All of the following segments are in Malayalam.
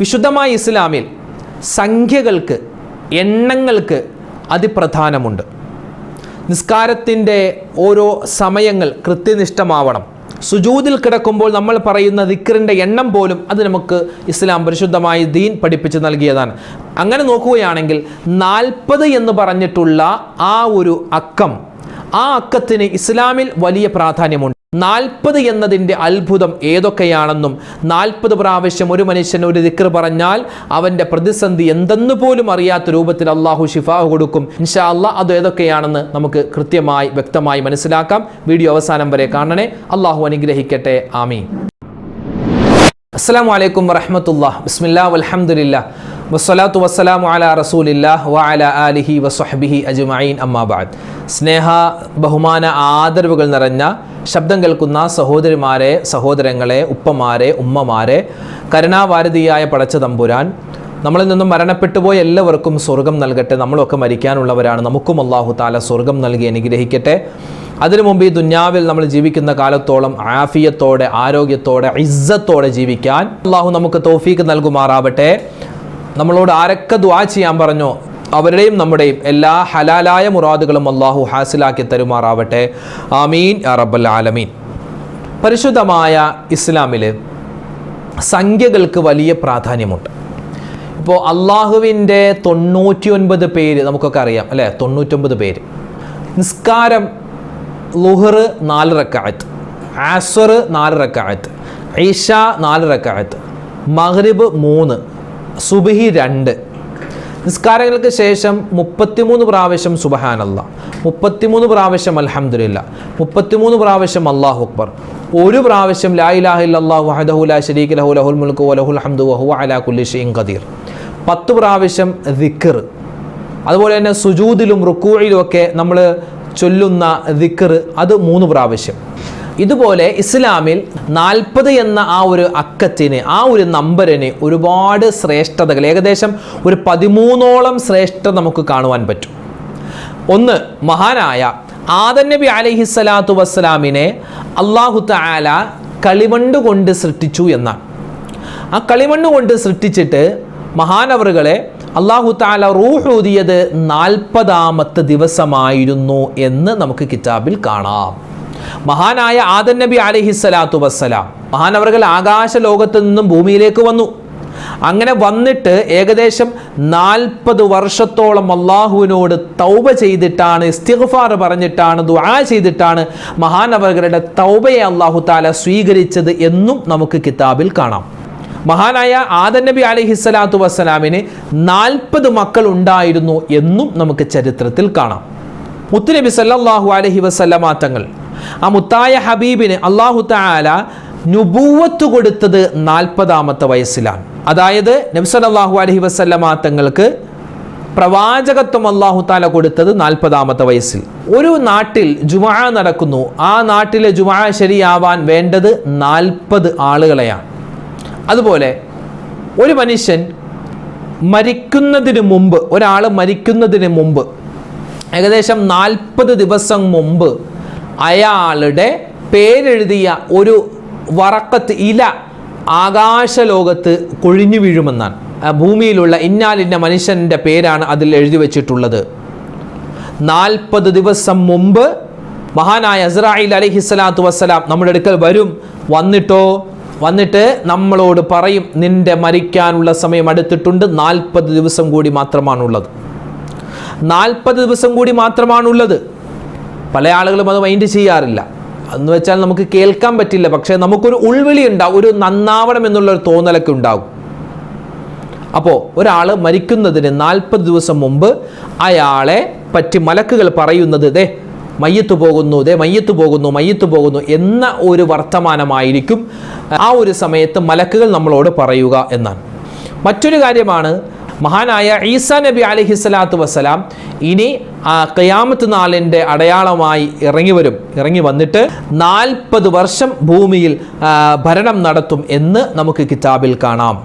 വിശുദ്ധമായ ഇസ്ലാമിൽ സംഖ്യകൾക്ക് എണ്ണങ്ങൾക്ക് അതിപ്രധാനമുണ്ട്. നിസ്കാരത്തിന്റെ ഓരോ സമയങ്ങൾ കൃത്യനിഷ്ഠമാവണം. സുജൂതിൽ കിടക്കുമ്പോൾ നമ്മൾ പറയുന്ന ദിക്കറിന്റെ എണ്ണം പോലും അത് നമുക്ക് ഇസ്ലാം പരിശുദ്ധമായി ദീൻ പഠിപ്പിച്ച് നൽകിയതാണ്. അങ്ങനെ നോക്കുകയാണെങ്കിൽ നാൽപ്പത് എന്ന് പറഞ്ഞിട്ടുള്ള ആ ഒരു അക്കം ആ അക്കത്തിന് ഇസ്ലാമിൽ വലിയ പ്രാധാന്യമുണ്ട്. നാൽപ്പത് എന്നതിന്റെ അത്ഭുതം ഏതൊക്കെയാണെന്നും നാൽപ്പത് പ്രാവശ്യം ഒരു മനുഷ്യൻ ഒരു ദിക്ർ പറഞ്ഞാൽ അവന്റെ പ്രതിസന്ധി എന്തെന്ന് പോലും അറിയാത്ത രൂപത്തിൽ അള്ളാഹു ഷിഫാഹ് കൊടുക്കും. ഇൻഷാ അള്ളാഹ് അത് ഏതൊക്കെയാണെന്ന് നമുക്ക് കൃത്യമായി വ്യക്തമായി മനസ്സിലാക്കാം. വീഡിയോ അവസാനം വരെ കാണണേ. അള്ളാഹു അനുഗ്രഹിക്കട്ടെ. ആമീൻ. അസ്സാം വലൈക്കും വറഹമത്തുള്ള ബിസ്മില്ലാ വൽഹംദുലില്ല. വസ്സലാത്തു വസ്സലാമു അല റസൂലില്ലാ വ അല ആലിഹി വസ്ഹബിഹി അജുമൈൻ അമ്മാബാദ് സ്നേഹ ബഹുമാന ആദരവുകൾ നിറഞ്ഞ ശബ്ദം കേൾക്കുന്ന സഹോദരിമാരെ സഹോദരങ്ങളെ ഉപ്പമാരെ ഉമ്മമാരെ കരുണാവാരതിയായ പടച്ച തമ്പുരാൻ നമ്മളിൽ നിന്നും മരണപ്പെട്ടു പോയ എല്ലാവർക്കും സ്വർഗം നൽകട്ടെ. നമ്മളൊക്കെ മരിക്കാനുള്ളവരാണ്. നമുക്കും അള്ളാഹു താല സ്വർഗം നൽകി അനുഗ്രഹിക്കട്ടെ. അതിനു മുമ്പ് ഈ ദുന്യാവിൽ നമ്മൾ ജീവിക്കുന്ന കാലത്തോളം ആഫിയത്തോടെ ആരോഗ്യത്തോടെ ഇസ്സത്തോടെ ജീവിക്കാൻ അള്ളാഹു നമുക്ക് തോഫീക്ക് നൽകുമാറാവട്ടെ. നമ്മളോട് ആരൊക്കെ ദ്വാ ചെയ്യാൻ പറഞ്ഞോ അവരുടെയും നമ്മുടെയും എല്ലാ ഹലാലായ മുറാദുകളും അള്ളാഹു ഹാസിലാക്കി തരുമാറാവട്ടെ. ആമീൻ അറബൽ ആലമീൻ. പരിശുദ്ധമായ ഇസ്ലാമിൽ സംഖ്യകൾക്ക് വലിയ പ്രാധാന്യമുണ്ട്. ഇപ്പോൾ അള്ളാഹുവിന്റെ തൊണ്ണൂറ്റി ഒൻപത് പേര് നമുക്കൊക്കെ അറിയാം അല്ലേ? തൊണ്ണൂറ്റൊമ്പത് പേര്. നിസ്കാരം ലുഹർ നാല് റക്കായത്ത് ആസ്വർ നാല് റക്കായത്ത് ഈഷ നാല് റക്കായത്ത് മഗ്രിബ് മൂന്ന്. സുബഹി രണ്ട്. നിസ്കാരങ്ങൾക്ക് ശേഷം മുപ്പത്തിമൂന്ന് പ്രാവശ്യം സുബഹാനല്ല. മുപ്പത്തിമൂന്ന് പ്രാവശ്യം അൽഹംദുലില്ല. മുപ്പത്തിമൂന്ന് പ്രാവശ്യം അള്ളാഹു അക്ബർ. ഒരു പ്രാവശ്യം ലാ ഇലാഹ ഇല്ലല്ലാഹു വഹദഹു ലാ ശരീക ലഹു ലഹുൽ മുൽക്കു വലഹുൽ ഹംദു വഹുവ അലാ കുല്ലി ഖദീർ. പത്ത് പ്രാവശ്യം ദിക്കർ അതുപോലെ തന്നെ സുജൂദിലും റുക്കൂഴിലും ഒക്കെ നമ്മൾ ചൊല്ലുന്ന ദിക്കർ അത് മൂന്ന് പ്രാവശ്യം. ഇതുപോലെ ഇസ്ലാമിൽ നാൽപ്പത് എന്ന ആ ഒരു അക്കത്തിന് ആ ഒരു നമ്പറിന് ഒരുപാട് ശ്രേഷ്ഠതകൾ ഏകദേശം ഒരു പതിമൂന്നോളം ശ്രേഷ്ഠത നമുക്ക് കാണുവാൻ പറ്റും. ഒന്ന് മഹാനായ ആദൻ നബി അലഹിസ്സലാത്തു വസ്സലാമിനെ അള്ളാഹു താല കളിമണ്ണ് കൊണ്ട് സൃഷ്ടിച്ചു എന്നാണ്. ആ കളിമണ്ണ് കൊണ്ട് സൃഷ്ടിച്ചിട്ട് മഹാനവറുകളെ അള്ളാഹു താല റൂഹ് ഊതിയത് നാൽപ്പതാമത്തെ ദിവസമായിരുന്നു എന്ന് നമുക്ക് കിതാബിൽ കാണാം. മഹാനായ ആദൻ നബി അലഹി സ്വലാത്തു വസ്സലാം. മഹാനവർകൾ ആകാശ ലോകത്ത് നിന്നും ഭൂമിയിലേക്ക് വന്നു. അങ്ങനെ വന്നിട്ട് ഏകദേശം നാൽപ്പത് വർഷത്തോളം അള്ളാഹുവിനോട് തൗബ ചെയ്തിട്ടാണ് ഇസ്തിഗ്ഫാർ പറഞ്ഞിട്ടാണ് ദുആ ചെയ്തിട്ടാണ് മഹാനവറുകളുടെ തൗബയെ അള്ളാഹു താല സ്വീകരിച്ചത് എന്നും നമുക്ക് കിതാബിൽ കാണാം. മഹാനായ ആദൻ നബി അലഹിസ്സലാത്തു വസ്സലാമിന് നാൽപ്പത് മക്കൾ ഉണ്ടായിരുന്നു എന്നും നമുക്ക് ചരിത്രത്തിൽ കാണാം. മുത്തുനബി സല്ലാഹു അലഹി വസല്ലമ തങ്ങൾ ആ മുത്തായ ഹബീബിന് അള്ളാഹു താല നുബൂവത്ത് കൊടുത്തത് നാൽപ്പതാമത്തെ വയസ്സിലാണ്. അതായത് നബി സല്ലല്ലാഹു അലൈഹി വസല്ലമ തങ്ങൾക്ക് പ്രവാചകത്വം അള്ളാഹു താല കൊടുത്തത് നാൽപ്പതാമത്തെ വയസ്സിൽ. ഒരു നാട്ടിൽ ജുമാ നടക്കുന്നു. ആ നാട്ടിലെ ജുമാ ശരിയാവാൻ വേണ്ടത് നാൽപ്പത് ആളുകളെയാണ്. അതുപോലെ ഒരു മനുഷ്യൻ മരിക്കുന്നതിന് മുമ്പ് ഒരാൾ മരിക്കുന്നതിന് മുമ്പ് ഏകദേശം നാൽപ്പത് ദിവസം മുമ്പ് അയാളുടെ പേരെഴുതിയ ഒരു വറക്കത്ത് ഇല ആകാശലോകത്ത് കൊഴിഞ്ഞു വീഴുമെന്നാണ്. ഭൂമിയിലുള്ള ഇന്നാലിന്റെ മനുഷ്യന്റെ പേരാണ് അതിൽ എഴുതി വച്ചിട്ടുള്ളത്. നാൽപ്പത് ദിവസം മുമ്പ് മഹാനായ അസ്രായിൽ അലഹിസ്സലാത്തു വസ്സലാം നമ്മുടെ അടുക്കൽ വരും. വന്നിട്ടോ? വന്നിട്ട് നമ്മളോട് പറയും നിന്റെ മരിക്കാനുള്ള സമയം അടുത്തിട്ടുണ്ട്. നാൽപ്പത് ദിവസം കൂടി മാത്രമാണുള്ളത്. നാൽപ്പത് ദിവസം കൂടി മാത്രമാണുള്ളത്. പല ആളുകളും അത് മൈൻഡ് ചെയ്യാറില്ല. എന്ന് വെച്ചാൽ നമുക്ക് കേൾക്കാൻ പറ്റില്ല. പക്ഷേ നമുക്കൊരു ഉൾവിളി ഉണ്ടാവും ഒരു നന്നാവണം എന്നുള്ളൊരു തോന്നലൊക്കെ ഉണ്ടാകും അപ്പോൾ ഒരാൾ മരിക്കുന്നതിന് നാൽപ്പത് ദിവസം മുമ്പ് അയാളെ പറ്റി മലക്കുകൾ പറയുന്നത് ദേ മയ്യത്ത് പോകുന്നു ദേ മയ്യത്ത് പോകുന്നു മയ്യത്ത് പോകുന്നു എന്ന ഒരു വർത്തമാനമായിരിക്കും ആ ഒരു സമയത്ത് മലക്കുകൾ നമ്മളോട് പറയുക എന്നാണ്. മറ്റൊരു കാര്യമാണ് മഹാനായ ഈസാ നബി അലഹിസ്സലാത്തു വസ്സലാം ഇനി കയാമത്ത് നാളിന്റെ അടയാളമായി ഇറങ്ങി വരും. ഇറങ്ങി വന്നിട്ട് നാൽപ്പത് വർഷം ഭൂമിയിൽ ഭരണം നടത്തും എന്ന് നമുക്ക് കിതാബിൽ കാണാം.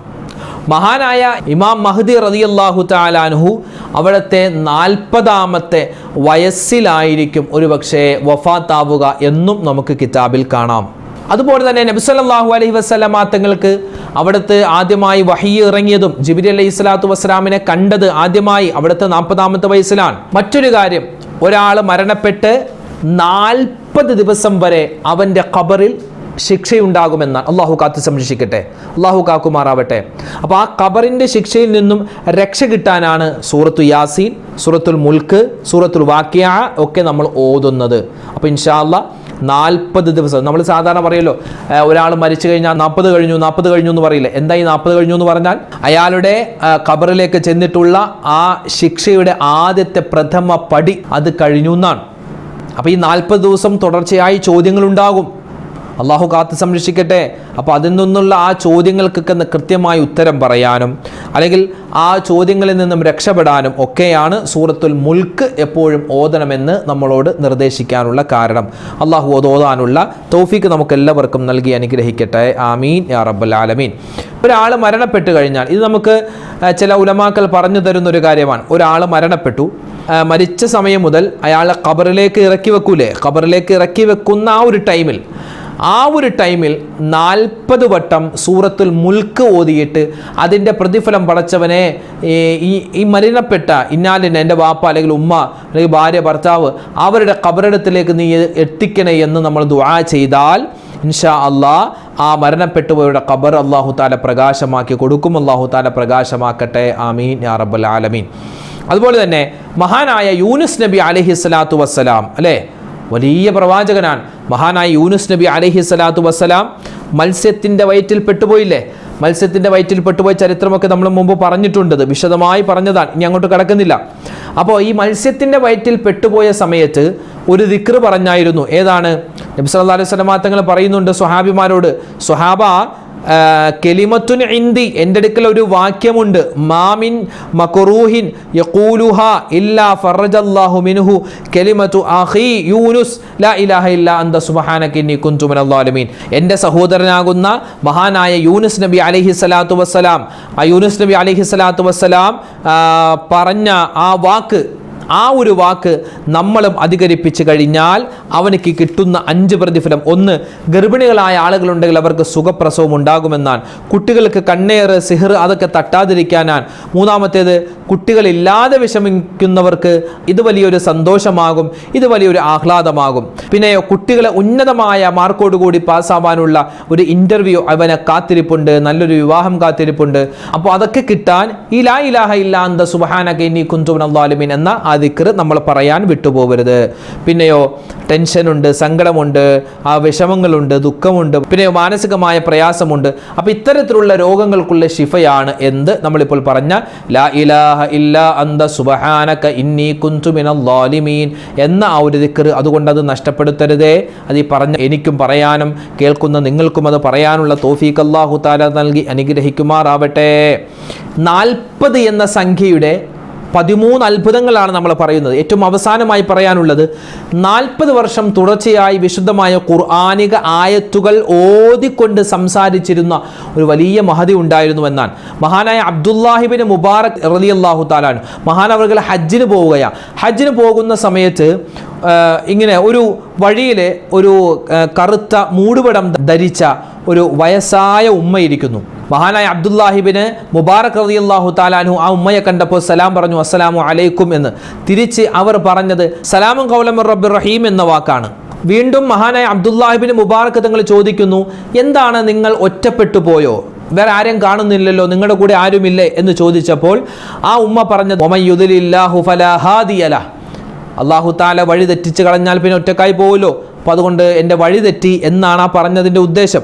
മഹാനായ ഇമാം മഹദി റതിയല്ലാഹു താലാൻഹു അവിടുത്തെ നാൽപ്പതാമത്തെ വയസ്സിലായിരിക്കും ഒരുപക്ഷേ വഫാത്താവുക എന്നും നമുക്ക് കിതാബിൽ കാണാം. അതുപോലെ തന്നെ നബിസല്ലാഹു അലൈഹി വസ്ലമാ തങ്ങൾക്ക് അവിടുത്തെ ആദ്യമായി വഹി ഇറങ്ങിയതും ജിബിരി അലൈഹി സ്വലാത്തു വസ്സലാമിനെ കണ്ടത് ആദ്യമായി അവിടുത്തെ നാൽപ്പതാമത്തെ വയസ്സിലാണ്. മറ്റൊരു കാര്യം ഒരാൾ മരണപ്പെട്ട് നാൽപ്പത് ദിവസം വരെ അവന്റെ ഖബറിൽ ശിക്ഷയുണ്ടാകുമെന്നാണ് അള്ളാഹു കാത്തു സംരക്ഷിക്കട്ടെ. അള്ളാഹു കാക്കുമാറാവട്ടെ. അപ്പോൾ ആ ഖബറിന്റെ ശിക്ഷയിൽ നിന്നും രക്ഷ കിട്ടാനാണ് സൂറത്തു യാസീൻ സൂറത്തുൽ മുൽക്ക് സൂറത്തുൽ വാക്യ ഒക്കെ നമ്മൾ ഓതുന്നത്. അപ്പോൾ ഇൻഷാല്ല നാൽപ്പത് ദിവസം. നമ്മൾ സാധാരണ പറയല്ലോ ഒരാൾ മരിച്ചു കഴിഞ്ഞാൽ നാൽപ്പത് കഴിഞ്ഞു നാൽപ്പത് കഴിഞ്ഞു എന്ന് പറയില്ല. എന്താ ഈ നാൽപ്പത് കഴിഞ്ഞു എന്ന് പറഞ്ഞാൽ അയാളുടെ ഖബറിലേക്ക് ചെന്നിട്ടുള്ള ആ ശിക്ഷയുടെ ആദ്യത്തെ പ്രഥമ പടി അത് കഴിഞ്ഞു എന്നാണ്. അപ്പോൾ ഈ നാൽപ്പത് ദിവസം തുടർച്ചയായി ചോദ്യങ്ങളുണ്ടാകും. അള്ളാഹു കാത്ത് സംരക്ഷിക്കട്ടെ. അപ്പോൾ അതിൽ നിന്നുള്ള ആ ചോദ്യങ്ങൾക്കൊക്കെ കൃത്യമായി ഉത്തരം പറയാനും അല്ലെങ്കിൽ ആ ചോദ്യങ്ങളിൽ നിന്നും രക്ഷപ്പെടാനും ഒക്കെയാണ് സൂറത്തുൽ മുൽക്ക് എപ്പോഴും ഓതണമെന്ന് നമ്മളോട് നിർദ്ദേശിക്കാനുള്ള കാരണം. അള്ളാഹു അത് ഓതാനുള്ള തൗഫീക്ക് നമുക്ക് എല്ലാവർക്കും നൽകി അനുഗ്രഹിക്കട്ടെ. ആമീൻ യാ റബ്ബൽ ആലമീൻ. ഒരാൾ മരണപ്പെട്ട് കഴിഞ്ഞാൽ ഇത് നമുക്ക് ചില ഉലമാക്കൾ പറഞ്ഞു തരുന്ന ഒരു കാര്യമാണ്. ഒരാൾ മരണപ്പെട്ടു. മരിച്ച സമയം മുതൽ അയാളെ ഖബറിലേക്ക് ഇറക്കി വെക്കൂലേ? ഖബറിലേക്ക് ഇറക്കി വെക്കുന്ന ആ ഒരു ടൈമിൽ ആ ഒരു ടൈമിൽ നാൽപ്പത് വട്ടം സൂറത്തുൽ മുൽക്ക് ഓതിയിട്ട് അതിന്റെ പ്രതിഫലം പടച്ചവനെ ഈ ഈ- മലിനപ്പെട്ട ഇന്നാലിന് എന്റെ വാപ്പ അല്ലെങ്കിൽ ഉമ്മ അല്ലെങ്കിൽ ഭാര്യ ഭർത്താവ് അവരുടെ കബറിടത്തിലേക്ക് നീ എത്തിക്കണേ എന്ന് നമ്മൾ ദുആ ചെയ്താൽ ഇൻഷാ അള്ളാ ആ മരണപ്പെട്ടുപോയുടെ ഖബർ അള്ളാഹു താല പ്രകാശമാക്കി കൊടുക്കും. അള്ളാഹു താല പ്രകാശമാക്കട്ടെ. ആമീൻ. യാ റബ്ബൽ ആലമീൻ. അതുപോലെ തന്നെ മഹാനായ യൂനുസ് നബി അലഹി സ്വലാത്തു വസ്സലാം അല്ലേ? വലിയ പ്രവാചകനാണ്. മഹാനായ യൂനുസ് നബി അലഹി സ്വലാത്തു വസ്സലാം മത്സ്യത്തിന്റെ വയറ്റിൽ പെട്ടുപോയില്ലേ? മത്സ്യത്തിന്റെ വയറ്റിൽ പെട്ടുപോയ ചരിത്രമൊക്കെ നമ്മൾ മുമ്പ് പറഞ്ഞിട്ടുണ്ട്. വിശദമായി പറഞ്ഞതാണ്. ഇനി അങ്ങോട്ട് കിടക്കുന്നില്ല. അപ്പോൾ ഈ മത്സ്യത്തിന്റെ വയറ്റിൽ പെട്ടുപോയ സമയത്ത് ഒരു ദിക്ർ പറഞ്ഞായിരുന്നു. ഏതാണ്? നബി സല്ലല്ലാഹു അലൈഹി സ്വലമാങ്ങൾ പറയുന്നുണ്ട് സ്വഹാബിമാരോട് സ്വഹാബ കെലിമത്തുൻ ഇന്തി എന്റെ അടുക്കൽ ഒരു വാക്യമുണ്ട്. മാമിൻ മക്കുറൂഹിൻ യക്കൂലുഹ ഇല്ലാ ഫറജല്ലാഹു മിൻഹു. കെലിമത്തു അഹി യൂനുസ് ലാ ഇലാഹ ഇല്ല അന്ത സുബ്ഹാനക ഇന്നി അള്ളാലുമീൻ എന്റെ സഹോദരനാകുന്ന മഹാനായ യൂനുസ് നബി അലൈഹി സ്വലാത്തു വസ്സലാം ആ യൂനുസ് നബി അലൈഹി സ്വലാത്തു വസ്സലാം പറഞ്ഞ ആ വാക്ക് ആ ഒരു വാക്ക് നമ്മളും അധികരിപ്പിച്ച് കഴിഞ്ഞാൽ അവനക്ക് കിട്ടുന്ന അഞ്ച് പ്രതിഫലം. ഒന്ന് ഗർഭിണികളായ ആളുകളുണ്ടെങ്കിൽ അവർക്ക് സുഖപ്രസവം ഉണ്ടാകുമെന്നാണ്. കുട്ടികൾക്ക് കണ്ണേറ് സിഹർ അതൊക്കെ തട്ടാതിരിക്കാനാണ്. മൂന്നാമത്തേത് കുട്ടികളില്ലാതെ വിഷമിക്കുന്നവർക്ക് ഇത് വലിയൊരു സന്തോഷമാകും ഇത് വലിയൊരു ആഹ്ലാദമാകും. പിന്നെയോ കുട്ടികളെ ഉന്നതമായ മാർക്കോടുകൂടി പാസ്സാവാനുള്ള ഒരു ഇന്റർവ്യൂ അവനെ കാത്തിരിപ്പുണ്ട് നല്ലൊരു വിവാഹം കാത്തിരിപ്പുണ്ട്. അപ്പോൾ അതൊക്കെ കിട്ടാൻ ഈ ലാ ഇലാഹ ഇല്ലാ അന്ത സുബഹാനക ഇന്നി കുന്തു മിനൽ എന്ന ആ ദിക്ർ നമ്മൾ പറയാൻ വിട്ടുപോകരുത്. പിന്നെയോ ടെൻഷനുണ്ട് സങ്കടമുണ്ട് ആ വിഷമങ്ങളുണ്ട് ദുഃഖമുണ്ട് പിന്നെയോ മാനസികമായ പ്രയാസമുണ്ട്. അപ്പോൾ ഇത്തരത്തിലുള്ള രോഗങ്ങൾക്കുള്ള ശിഫയാണ് എന്ത് നമ്മളിപ്പോൾ പറഞ്ഞ ലാ ഇലാഹ ഇല്ലാ അന്ത സുബഹാനക ഇന്നി ളാലിമീൻ എന്ന ആ ഒരു ദിക്ർ അതുകൊണ്ട് അത് നഷ്ടപ്പെടുത്തരുതേ. അത് ഈ പറഞ്ഞ എനിക്കും പറയാനും കേൾക്കുന്ന നിങ്ങൾക്കും അത് പറയാനുള്ള തോഫീഖ് അള്ളാഹു താല നൽകി അനുഗ്രഹിക്കുമാറാവട്ടെ. നാൽപ്പത് എന്ന സംഖ്യയുടെ പതിമൂന്ന് അത്ഭുതങ്ങളാണ് നമ്മൾ പറയുന്നത്. ഏറ്റവും അവസാനമായി പറയാനുള്ളത് നാൽപ്പത് വർഷം തുടർച്ചയായി വിശുദ്ധമായ ഖുർആാനിക ആയത്തുകൾ ഓതിക്കൊണ്ട് സംസാരിച്ചിരുന്ന ഒരു വലിയ മഹതി ഉണ്ടായിരുന്നു എന്നാണ്. മഹാനായ അബ്ദുല്ലാഹിബിന് മുബാറക് റലി അള്ളാഹു താലാണ് മഹാൻ അവർ ഹജ്ജിന് പോവുകയാണ് ഹജ്ജിന് പോകുന്ന സമയത്ത് ഇങ്ങനെ ഒരു വഴിയിൽ ഒരു കറുത്ത മൂടുപടം ധരിച്ച ഒരു വയസ്സായ ഉമ്മ ഇരിക്കുന്നു. മഹാനായ അബ്ദുല്ലാഹിബിന് മുബാറക് റളിയല്ലാഹു താലാനു ആ ഉമ്മയെ കണ്ടപ്പോൾ സലാം പറഞ്ഞു അസ്സലാമു അലൈക്കും എന്ന്. തിരിച്ച് അവർ പറഞ്ഞത് സലാമും കൗലം റബ്ബിർ റഹീം എന്ന വാക്കാണ്. വീണ്ടും മഹാനായ അബ്ദുല്ലാഹിബിന് മുബാറക്ക് തങ്ങൾ ചോദിക്കുന്നു എന്താണ് നിങ്ങൾ ഒറ്റപ്പെട്ടു പോയോ? വേറെ ആരും കാണുന്നില്ലല്ലോ നിങ്ങളുടെ കൂടെ ആരുമില്ലേ? എന്ന് ചോദിച്ചപ്പോൾ ആ ഉമ്മ പറഞ്ഞത് ഒമയുദിലില്ലാഹു ഫലാ ഹാദിയല അള്ളാഹു താല വഴി തെറ്റിച്ച് കളഞ്ഞാൽ പിന്നെ ഒറ്റക്കായി പോവുമല്ലോ അപ്പോൾ അതുകൊണ്ട് എന്റെ വഴി തെറ്റി എന്നാണ് ആ പറഞ്ഞതിന്റെ ഉദ്ദേശം.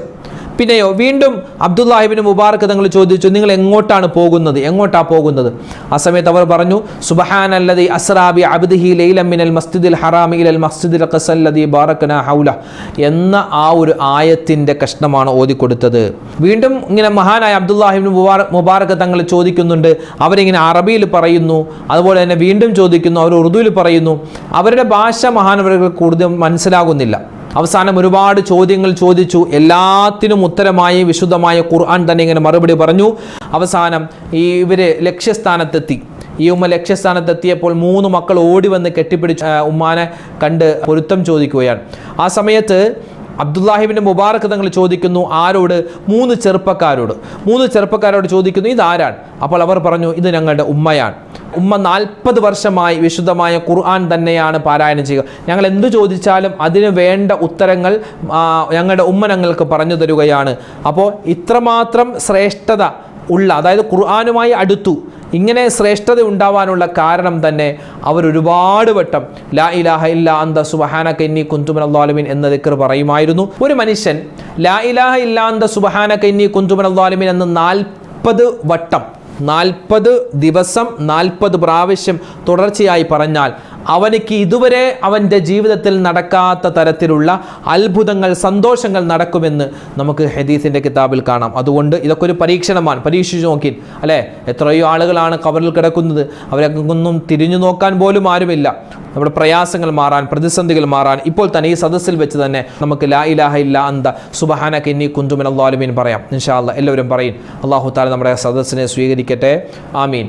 പിന്നെയോ വീണ്ടും അബ്ദുല്ലാഹിബിന് മുബാറക്ക് തങ്ങൾ ചോദിച്ചു നിങ്ങൾ എങ്ങോട്ടാണ് പോകുന്നത്? എങ്ങോട്ടാ പോകുന്നത്? ആ സമയത്ത് അവർ പറഞ്ഞു സുബഹാൻ അല്ലതി അസ്രാബി അബ്ദിഹി അൽ മസ്ജിദിൽ ഹറാമി ഇലൽ മസ്ജിദിൽ ഖസല്ലദി ബാറക്കന ഹൗല എന്ന ആ ഒരു ആയത്തിന്റെ കഷ്ണമാണ് ഓതിക്കൊടുത്തത്. വീണ്ടും ഇങ്ങനെ മഹാനായ അബ്ദുല്ലാഹിബിന് മുബാറക് മുബാറക്ക് തങ്ങൾ ചോദിക്കുന്നുണ്ട് അവരിങ്ങനെ അറബിയിൽ പറയുന്നു അതുപോലെ തന്നെ വീണ്ടും ചോദിക്കുന്നു അവർ ഉറുദുവിൽ പറയുന്നു. അവരുടെ ഭാഷ മഹാനവർക്ക് കൂടുതൽ മനസ്സിലാകുന്നില്ല. അവസാനം ഒരുപാട് ചോദ്യങ്ങൾ ചോദിച്ചു. എല്ലാത്തിനും ഉത്തരമായി വിശുദ്ധമായ ഖുർആൻ തന്നെ ഇങ്ങനെ മറുപടി പറഞ്ഞു. അവസാനം ഈ ഇവർ ലക്ഷ്യസ്ഥാനത്തെത്തി. ഈ ഉമ്മ ലക്ഷ്യസ്ഥാനത്തെത്തിയപ്പോൾ മൂന്ന് മക്കൾ ഓടി വന്ന് കെട്ടിപ്പിടിച്ച് ഉമ്മാനെ കണ്ട് പൊരുത്തം ചോദിക്കുകയാണ്. ആ സമയത്ത് അബ്ദുല്ലാഹിബിന്റെ മുബാറക്ക് തങ്ങൾ ചോദിക്കുന്നു ആരോട്? മൂന്ന് ചെറുപ്പക്കാരോട്. മൂന്ന് ചെറുപ്പക്കാരോട് ചോദിക്കുന്നു ഇതാരാണ്? അപ്പോൾ അവർ പറഞ്ഞു ഇത് ഞങ്ങളുടെ ഉമ്മയാണ്. ഉമ്മ നാൽപ്പത് വർഷമായി വിശുദ്ധമായ ഖുർആൻ തന്നെയാണ് പാരായണം ചെയ്യുക. ഞങ്ങൾ എന്തു ചോദിച്ചാലും അതിന് വേണ്ട ഉത്തരങ്ങൾ ഞങ്ങളുടെ ഉമ്മ ഞങ്ങൾക്ക് പറഞ്ഞു തരുകയാണ്. അപ്പോൾ ഇത്രമാത്രം ശ്രേഷ്ഠത ഉള്ള അതായത് ഖുർആാനുമായി അടുത്തു ഇങ്ങനെ ശ്രേഷ്ഠത ഉണ്ടാവാനുള്ള കാരണം തന്നെ അവർ ഒരുപാട് വട്ടം ലാ ഇലാഹ ഇല്ല അന്ത സുബഹാന കന്നി കുന്തുമൻ അള്ളാലുമിൻ എന്ന ദിക്കർ പറയുമായിരുന്നു. ഒരു മനുഷ്യൻ ലാ ഇലാഹ ഇല്ല അന്ത സുബഹാന കന്നി കുന്തുമൻ അള്ളാലുമിൻ എന്ന് നാൽപ്പത് വട്ടം നാൽപ്പത് ദിവസം നാൽപ്പത് പ്രാവശ്യം തുടർച്ചയായി പറഞ്ഞാൽ അവനിക്ക് ഇതുവരെ അവന്റെ ജീവിതത്തിൽ നടക്കാത്ത തരത്തിലുള്ള അത്ഭുതങ്ങൾ സന്തോഷങ്ങൾ നടക്കുമെന്ന് നമുക്ക് ഹദീസിന്റെ കിതാബിൽ കാണാം. അതുകൊണ്ട് ഇതൊക്കെ ഒരു പരീക്ഷണമാണ്. പരീക്ഷിച്ചു നോക്കി അല്ലേ? എത്രയോ ആളുകളാണ് കവറിൽ കിടക്കുന്നത്. അവരൊന്നും തിരിഞ്ഞു നോക്കാൻ പോലും ആരുമില്ല. നമ്മുടെ പ്രയാസങ്ങൾ മാറാൻ പ്രതിസന്ധികൾ മാറാൻ ഇപ്പോൾ തന്നെ ഈ സദസ്സിൽ വെച്ച് തന്നെ നമുക്ക് ലാ ഇലാഹ ഇല്ല അന്ത സുബഹാന കിന്നി കുന്തുമിൻ അള്ളാലുമീൻ പറയാം. ഇൻഷാ അല്ല എല്ലാവരും പറയും അള്ളാഹു താല നമ്മുടെ സദസ്സിനെ സ്വീകരിക്കട്ടെ. ആമീൻ.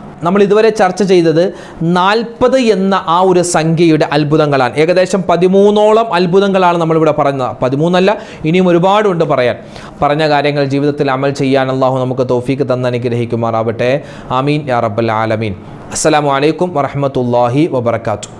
നമ്മൾ ഇതുവരെ ചർച്ച ചെയ്തത് നാൽപ്പത് എന്ന ആ ഒരു സംഖ്യയുടെ അത്ഭുതങ്ങളാണ്. ഏകദേശം പതിമൂന്നോളം അത്ഭുതങ്ങളാണ് നമ്മളിവിടെ പറഞ്ഞത് പതിമൂന്നല്ല ഇനിയും ഒരുപാടുണ്ട് പറയാൻ. പറഞ്ഞ കാര്യങ്ങൾ ജീവിതത്തിൽ അമൽ ചെയ്യാൻ അള്ളാഹു നമുക്ക് തോഫീക്ക് തന്ന അനുഗ്രഹിക്കുമാറാവട്ടെ. അമീൻ യാ റബ്ബൽ ആലമീൻ. അലൈക്കും വറഹമത്തല്ലാഹി വബർക്കാത്തു